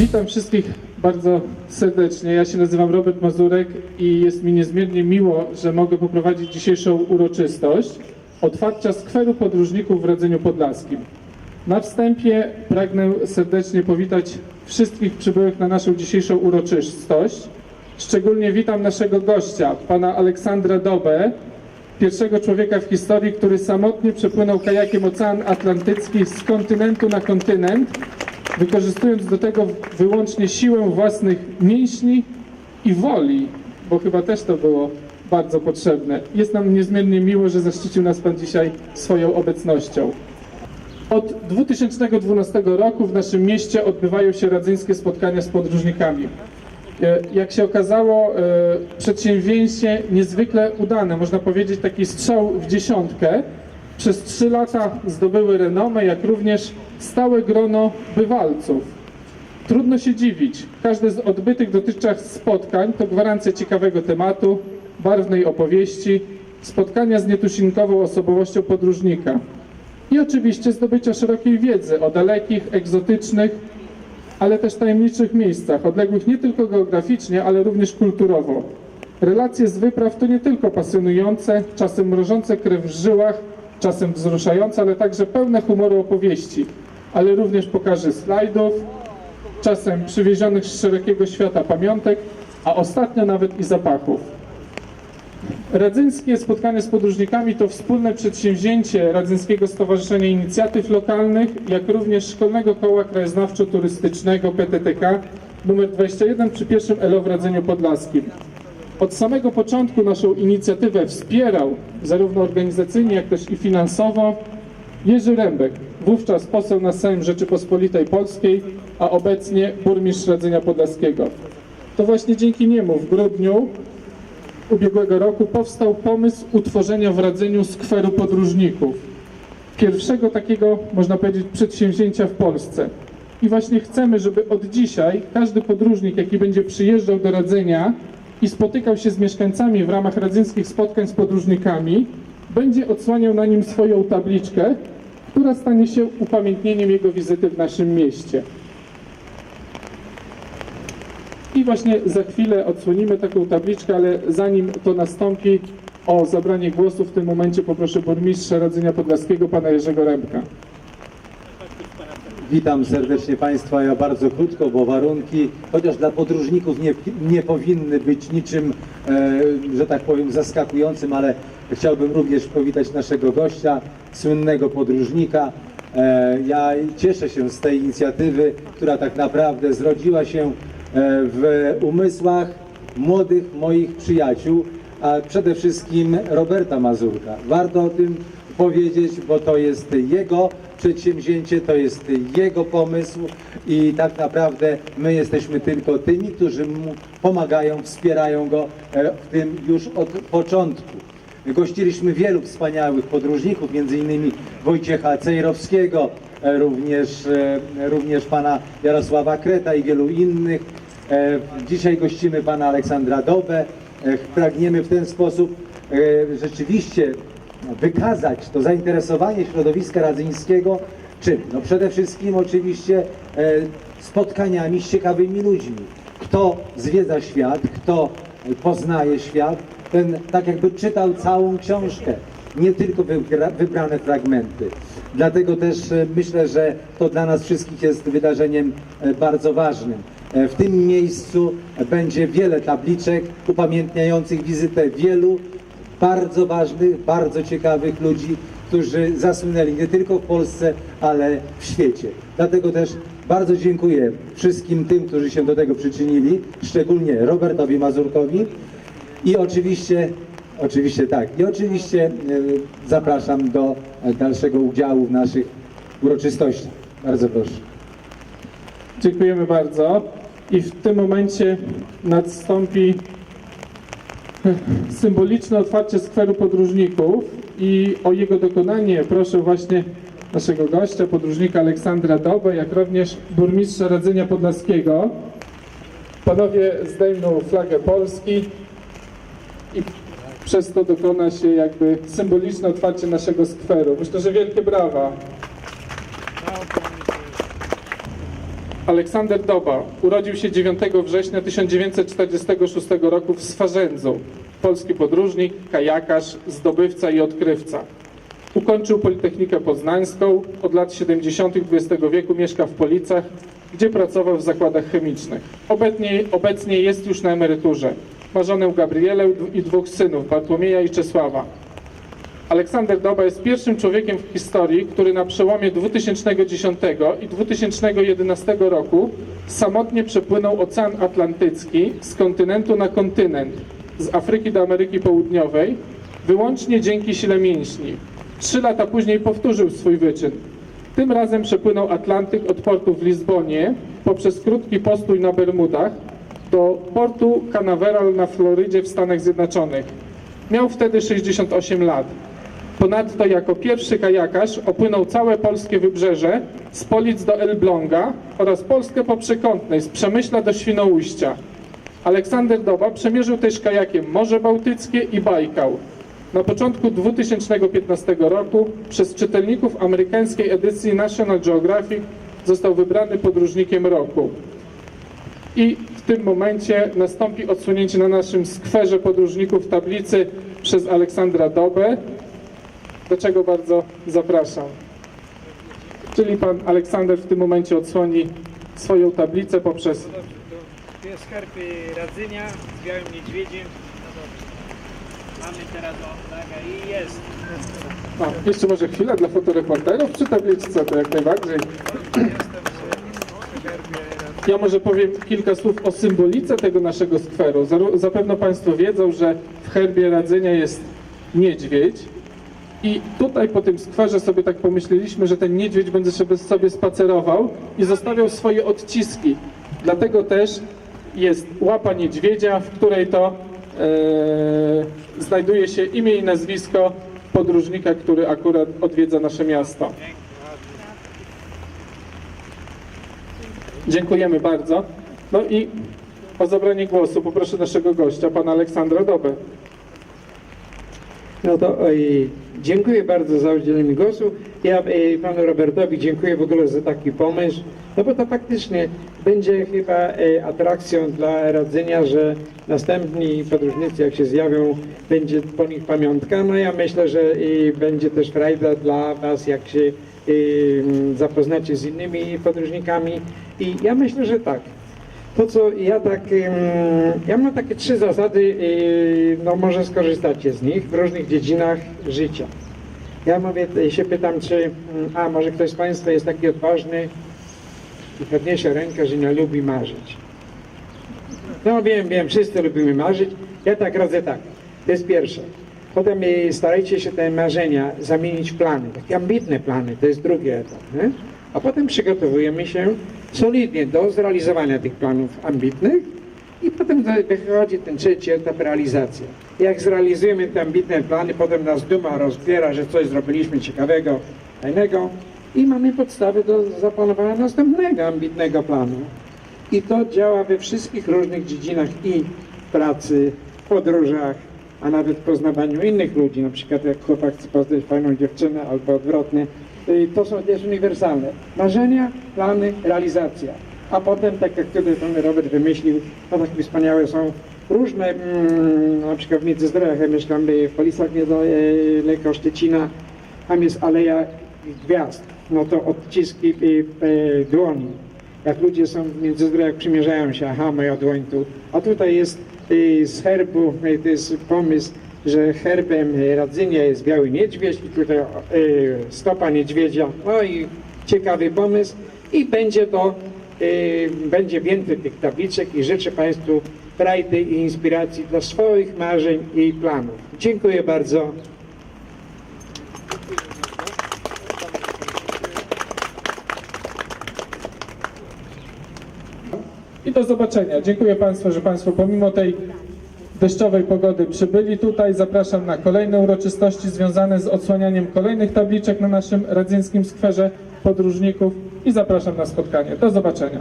Witam wszystkich bardzo serdecznie. Ja się nazywam Robert Mazurek i jest mi niezmiernie miło, że mogę poprowadzić dzisiejszą uroczystość otwarcia skweru podróżników w Radzeniu Podlaskim. Na wstępie pragnę serdecznie powitać wszystkich przybyłych na naszą dzisiejszą uroczystość. Szczególnie witam naszego gościa, pana Aleksandra Dobę, pierwszego człowieka w historii, który samotnie przepłynął kajakiem Ocean Atlantycki z kontynentu na kontynent, wykorzystując do tego wyłącznie siłę własnych mięśni i woli, bo chyba też to było bardzo potrzebne. Jest nam niezmiernie miło, że zaszczycił nas Pan dzisiaj swoją obecnością. Od 2012 roku w naszym mieście odbywają się radzyńskie spotkania z podróżnikami. E, Jak się okazało, e, przedsięwzięcie niezwykle udane, można powiedzieć taki strzał w dziesiątkę. Przez trzy lata zdobyły renomę, jak również stałe grono bywalców. Trudno się dziwić. Każde z odbytych dotychczas spotkań to gwarancja ciekawego tematu, barwnej opowieści, spotkania z nietuzinkową osobowością podróżnika. I oczywiście zdobycia szerokiej wiedzy o dalekich, egzotycznych, ale też tajemniczych miejscach, odległych nie tylko geograficznie, ale również kulturowo. Relacje z wypraw to nie tylko pasjonujące, czasem mrożące krew w żyłach, czasem wzruszające, ale także pełne humoru opowieści, ale również pokazy slajdów, czasem przywiezionych z szerokiego świata pamiątek, a ostatnio nawet i zapachów. Radzyńskie spotkanie z podróżnikami to wspólne przedsięwzięcie Radzyńskiego Stowarzyszenia Inicjatyw Lokalnych, jak również Szkolnego Koła Krajoznawczo-Turystycznego PTTK nr 21 przy pierwszym ELO w Radzeniu Podlaskim. Od samego początku naszą inicjatywę wspierał zarówno organizacyjnie, jak też i finansowo Jerzy Rębek, wówczas poseł na Sejm Rzeczypospolitej Polskiej, a obecnie burmistrz Radzenia Podlaskiego. To właśnie dzięki niemu w grudniu ubiegłego roku powstał pomysł utworzenia w Radzeniu skweru podróżników. Pierwszego takiego, można powiedzieć, przedsięwzięcia w Polsce. I właśnie chcemy, żeby od dzisiaj każdy podróżnik, jaki będzie przyjeżdżał do Radzenia i spotykał się z mieszkańcami w ramach radzyńskich spotkań z podróżnikami, będzie odsłaniał na nim swoją tabliczkę, która stanie się upamiętnieniem jego wizyty w naszym mieście. I właśnie za chwilę odsłonimy taką tabliczkę, ale zanim to nastąpi, o zabranie głosu w tym momencie poproszę burmistrza Radzenia Podlaskiego, pana Jerzego Rębka. Witam serdecznie Państwa. Ja bardzo krótko, bo warunki, chociaż dla podróżników nie, nie powinny być niczym, e, że tak powiem, zaskakującym, ale chciałbym również powitać naszego gościa, słynnego podróżnika. E, ja cieszę się z tej inicjatywy, która tak naprawdę zrodziła się e, w umysłach młodych moich przyjaciół, a przede wszystkim Roberta Mazurka. Warto o tym powiedzieć, bo to jest jego przedsięwzięcie, to jest jego pomysł i tak naprawdę my jesteśmy tylko tymi, którzy mu pomagają, wspierają go e, w tym już od początku. Gościliśmy wielu wspaniałych podróżników, innymi Wojciecha Cejrowskiego, e, również, e, również pana Jarosława Kreta i wielu innych. Dzisiaj gościmy pana Aleksandra Dobę. Pragniemy w ten sposób rzeczywiście wykazać to zainteresowanie środowiska radzyńskiego czym? No przede wszystkim oczywiście e, spotkaniami z ciekawymi ludźmi. Kto zwiedza świat, kto poznaje świat, ten tak jakby czytał całą książkę, nie tylko wybra, wybrane fragmenty. Dlatego też e, myślę, że to dla nas wszystkich jest wydarzeniem e, bardzo ważnym. W tym miejscu będzie wiele tabliczek upamiętniających wizytę wielu bardzo ważnych, bardzo ciekawych ludzi, którzy zasłynęli nie tylko w Polsce, ale w świecie. Dlatego też bardzo dziękuję wszystkim tym, którzy się do tego przyczynili, szczególnie Robertowi Mazurkowi i oczywiście, oczywiście tak, i oczywiście e, zapraszam do dalszego udziału w naszych uroczystościach. Bardzo proszę. Dziękujemy bardzo. I w tym momencie nastąpi symboliczne otwarcie skweru podróżników i o jego dokonanie proszę właśnie naszego gościa, podróżnika Aleksandra Dobę, jak również burmistrza Radzenia Podlaskiego. Panowie zdejmą flagę Polski i przez to dokona się jakby symboliczne otwarcie naszego skweru. Myślę, że wielkie brawa. Aleksander Doba urodził się 9 września 1946 roku w Swarzędzu. Polski podróżnik, kajakarz, zdobywca i odkrywca. Ukończył Politechnikę Poznańską. Od lat 70. XX wieku mieszka w Policach, gdzie pracował w zakładach chemicznych. Obecnie, obecnie jest już na emeryturze. Ma żonę Gabrielę i dwóch synów, Bartłomieja i Czesława. Aleksander Doba jest pierwszym człowiekiem w historii, który na przełomie 2010 i 2011 roku samotnie przepłynął Ocean Atlantycki z kontynentu na kontynent, z Afryki do Ameryki Południowej, wyłącznie dzięki sile mięśni. Trzy lata później powtórzył swój wyczyn. Tym razem przepłynął Atlantyk od portu w Lizbonie poprzez krótki postój na Bermudach do portu Canaveral na Florydzie w Stanach Zjednoczonych. Miał wtedy 68 lat. Ponadto jako pierwszy kajakarz opłynął całe polskie wybrzeże z Polic do Elbląga oraz Polskę po przekątnej z Przemyśla do Świnoujścia. Aleksander Doba przemierzył też kajakiem Morze Bałtyckie i Bajkał. Na początku 2015 roku przez czytelników amerykańskiej edycji National Geographic został wybrany podróżnikiem roku. I w tym momencie nastąpi odsunięcie na naszym skwerze podróżników tablicy przez Aleksandra Dobę, do czego bardzo zapraszam. Czyli pan Aleksander w tym momencie odsłoni swoją tablicę poprzez Tu jest y, Radzynia z białym niedźwiedziem. Mamy teraz o i jest. A, jeszcze może chwila dla fotoreporterów przy tabliczce, to jak najbardziej. Radzynia. Ja może powiem kilka słów o symbolice tego naszego skweru. Zapewne Państwo wiedzą, że w herbie Radzenia jest niedźwiedź. I tutaj po tym skwerze sobie tak pomyśleliśmy, że ten niedźwiedź będzie sobie, sobie spacerował i zostawiał swoje odciski. Dlatego też jest łapa niedźwiedzia, w której to e, znajduje się imię i nazwisko podróżnika, który akurat odwiedza nasze miasto. Dziękujemy bardzo. No i o zabranie głosu poproszę naszego gościa, pana Aleksandra Dobę. No to oj, dziękuję bardzo za udzielenie głosu. Ja e, panu Robertowi dziękuję w ogóle za taki pomysł, no bo to faktycznie będzie chyba e, atrakcją dla radzenia, że następni podróżnicy jak się zjawią, będzie po nich pamiątka. No ja myślę, że e, będzie też frajda dla was, jak się m, zapoznacie z innymi podróżnikami i ja myślę, że tak. To co ja tak, ja mam takie trzy zasady, e, no może skorzystacie z nich w różnych dziedzinach życia. Ja mówię, e, się pytam, czy, mm, a może ktoś z Państwa jest taki odważny i podniesie rękę, że nie lubi marzyć. No wiem, wiem, wszyscy lubimy marzyć. Ja tak radzę tak, to jest pierwsze. Potem e, starajcie się te marzenia zamienić w plany, takie ambitne plany, to jest drugi etap. Nie? A potem przygotowujemy się solidnie do zrealizowania tych planów ambitnych i potem wychodzi ten trzeci etap realizacja. Jak zrealizujemy te ambitne plany, potem nas duma rozbiera, że coś zrobiliśmy ciekawego, fajnego i mamy podstawę do zaplanowania następnego ambitnego planu. I to działa we wszystkich różnych dziedzinach i pracy, podróżach, a nawet poznawaniu innych ludzi. Na przykład jak chłopak chce poznać fajną dziewczynę albo odwrotnie. Y, To są też uniwersalne. Marzenia, plany, realizacja. A potem, tak jak tutaj pan Robert wymyślił, no takie wspaniałe są różne, mm, na przykład w Międzyzdrojach, ja mieszkam y, w Policach niedaleko Szczecina, tam jest Aleja Gwiazd, no to odciski y, y, dłoni. Jak ludzie są w Międzyzdrojach, przymierzają się, aha, moja dłoń tu. A tutaj jest y, z herbu, y, to jest pomysł, że herbem y, Radzynia jest biały niedźwiedź i tutaj y, stopa niedźwiedzia. No i ciekawy pomysł i będzie to, y, będzie więcej tych tabliczek i życzę Państwu frajdy i inspiracji dla swoich marzeń i planów. Dziękuję bardzo. I do zobaczenia. Dziękuję Państwu, że Państwo pomimo tej deszczowej pogody przybyli tutaj. Zapraszam na kolejne uroczystości związane z odsłanianiem kolejnych tabliczek na naszym radzyńskim skwerze podróżników i zapraszam na spotkanie. Do zobaczenia.